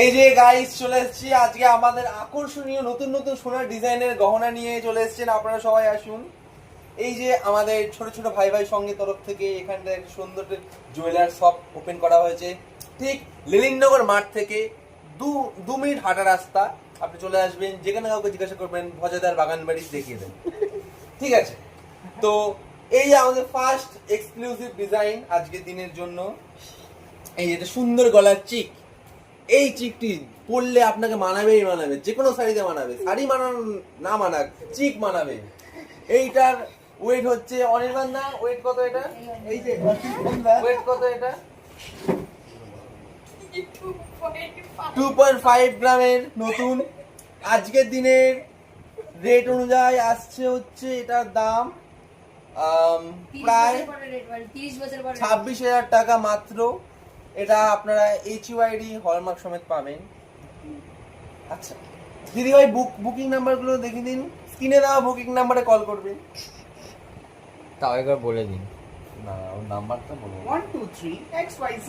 এই যে গাইস চলে এসেছি। আজকে আমাদের আকর্ষণীয় নতুন নতুন সোনার ডিজাইনের গহনা নিয়ে চলে এসেছেন আপনারা সবাই আসুন। এই যে আমাদের ছোট ছোট ভাই ভাই সঙ্গে তরফ থেকে এখানটা সুন্দর জুয়েলার শপ ওপেন করা হয়েছে। ঠিক লিলিনগর মাঠ থেকে দু দু মিনিট হাঁটা রাস্তা। আপনি চলে আসবেন, যেখানে কাউকে জিজ্ঞাসা করবেন, ভজাদার বাগান বাড়ি দেখিয়ে দেন। ঠিক আছে? তো এই আমাদের ফার্স্ট এক্সক্লুসিভ ডিজাইন আজকের দিনের জন্য। এই যেটা সুন্দর গলার চিক এই চিকটি পরলে আপনাকে মানাবেই মানাবে যে কোনো শাড়িতে মানাবে শাড়ি মানানো না মানাক চিক মানাবে। এইটার ওয়েট হচ্ছে অনির্বাণ দা ওয়েট কত এটা? এই যে ওয়েট কত এটা? টু পয়েন্ট ফাইভ গ্রামের নতুন। আজকের দিনের রেট অনুযায়ী আসছে হচ্ছে এটার দাম প্রায় পরে ছাব্বিশ হাজার টাকা মাত্র। এটা আপনারা এইচ ইউআইডি হলমার্ক সমেত পাবেন। আচ্ছা দিদি ভাই বুক বুকিং নাম্বারগুলো দেখে দিন স্ক্রিনে দেওয়া বুকিং নাম্বারে কল করবেন তাও একবার বলে দিন। না ওর নাম্বারটা বলব three, X, Y, Z.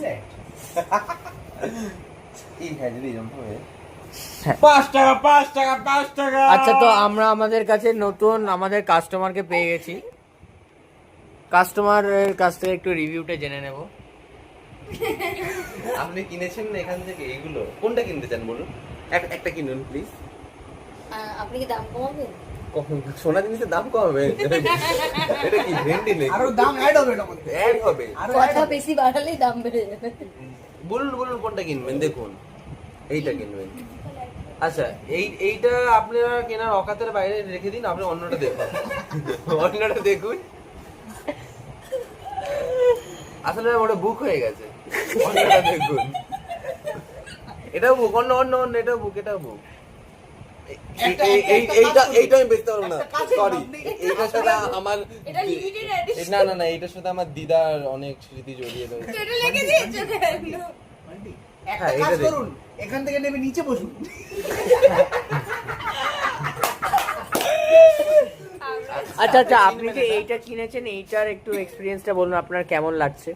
এই হ্যাঁ দিদি হবে। পাঁচ টাকা পাঁচ টাকা পাঁচ টাকা। আচ্ছা তো আমরা আমাদের কাছে নতুন আমাদের কাস্টমারকে পেয়ে গেছি। কাস্টমারের কাছ থেকে একটু রিভিউটা জেনে নেব। আপনি কিনেছেন না এখান থেকে এগুলো? কোনটা কিনতে চান বলুন? একটা কিনুন প্লিজ আপনি কি দাম কমাবেন? সোনা জিনিসের দাম কমাবে এটা কি ভেন্ডি নেই আরও দাম অ্যাড হবে এটার মধ্যে। অ্যাড হবে। আরও কথা বেশি বাড়ালেই দাম বেড়ে যাবে। বলুন বলুন কোনটা কিনবেন? দেখুন। এইটা কিনবেন। আচ্ছা এই এইটা আপনারা কেনার অকাতের বাইরে রেখে দিন আপনি অন্যটা দেখুন। অন্যটা দেখুন। আসলে ওটা বুক হয়ে গেছে। দেখুন। এটাও বুক অন্য অন্য অন্য এটাও বুক এটাও বুক একটা- এই- এই- এইটা এইটা আমি বেচতে পারব না। সরি এইটার সাথে আমার এটা না না না এইটার সাথে আমার দিদার অনেক স্মৃতি জড়িয়ে রয়েছে। হ্যাঁ, এটা। করুন। এখান থেকে নেমে নিচে বসুন। আচ্ছা আচ্ছা আপনি যে এইটা কিনেছেন এইটার একটু এক্সপিরিয়েন্সটা বলুন আপনার কেমন লাগছে?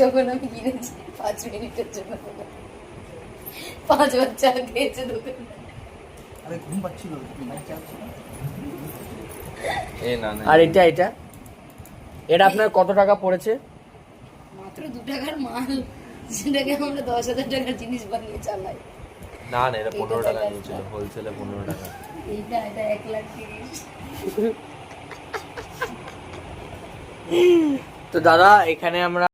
যখন আমি কিনেছি পাঁচ মিনিটের জন্য পাঁচ বাচ্চা খেয়েছে দোকানে আরে ঘুম পাচ্ছিল এ না না আর এটা এটা? এটা আপনার কত টাকা পড়েছে? মাত্র দু টাকার মাল। সেটাকে আমরা দশ হাজার টাকার জিনিস বানিয়ে চালাই। না না এটা পনেরো টাকা টাকা নিয়েছিল হোলসেলে পনেরো টাকা। এইটা এটা এক লাখ তিরিশ। তো দাদা এখানে আমরা